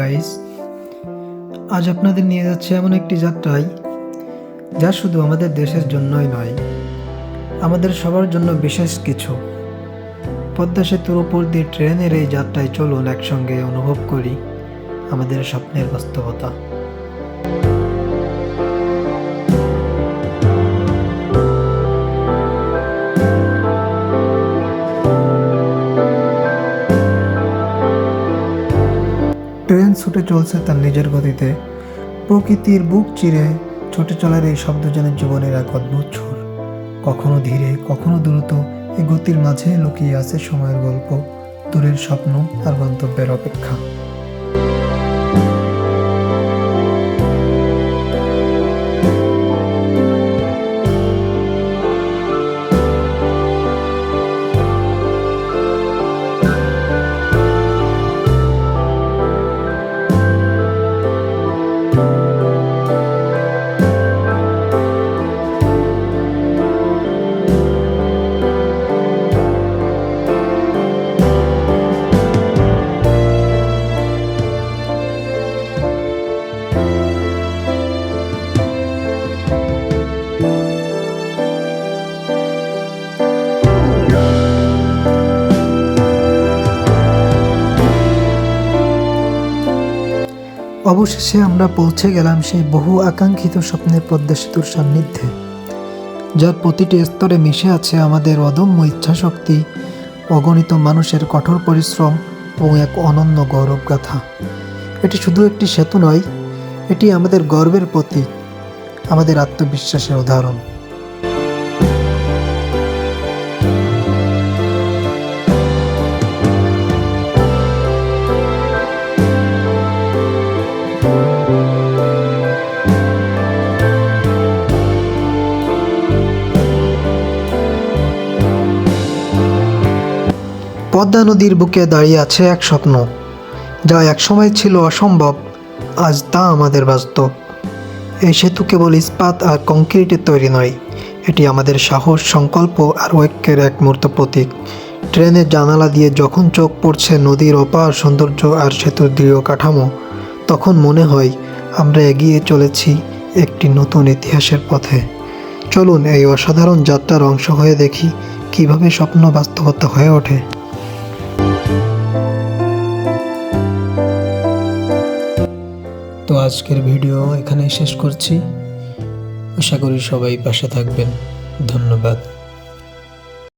Guys আজ আপনাদের নিয়ে যাচ্ছে এমন একটি যাত্রায় যা শুধু আমাদের দেশের জন্যই নয়, আমাদের সবার জন্য বিশেষ কিছু। পদ্মা সেতুর উপর দিয়ে ট্রেনের এই যাত্রায় চলুন একসঙ্গে অনুভব করি আমাদের স্বপ্নের বাস্তবতা। ছুটে চলছে তার নিজের গতিতে। প্রকৃতির বুক চিরে ছুটে চলার এই শব্দ যেন জীবনের এক অদ্ভুত সুর কখনো ধীরে, কখনো দ্রুত এই গতির মাঝে লুকিয়ে আছে সময়ের গল্প, দূরের স্বপ্ন আর গন্তব্যের অপেক্ষা। অবশেষে আমরা পৌঁছে গেলাম সেই বহু আকাঙ্ক্ষিত স্বপ্নের পদ্মা সেতুর সান্নিধ্যে, যার প্রতিটি স্তরে মিশে আছে আমাদের অদম্য ইচ্ছাশক্তি, অগণিত মানুষের কঠোর পরিশ্রম ও এক অনন্য গৌরবগাথা। এটি শুধু একটি সেতু নয়, এটি আমাদের গর্বের প্রতীক, আমাদের আত্মবিশ্বাসের উদাহরণ। পদ্মা নদীর বুকে দাঁড়িয়ে আছে এক স্বপ্ন, যা একসময় ছিল অসম্ভব, আজ তা আমাদের বাস্তব এই সেতু কেবল ইস্পাত আর কংক্রিটের তৈরি নয়, এটি আমাদের সাহস, সংকল্প আর ঐক্যের এক মূর্ত প্রতীক। ট্রেনের জানালা দিয়ে যখন চোখ পড়ছে নদীর অপার সৌন্দর্য আর সেতুর দৃঢ় কাঠামো, তখন মনে হয় আমরা এগিয়ে চলেছি একটি নতুন ইতিহাসের পথে। চলুন এই অসাধারণ যাত্রার অংশ হয়ে দেখি কীভাবে স্বপ্ন বাস্তবতা হয়ে ওঠে। আজকের ভিডিও এখানেই শেষ করছি। আশা করি সবাই পাশে থাকবেন। ধন্যবাদ।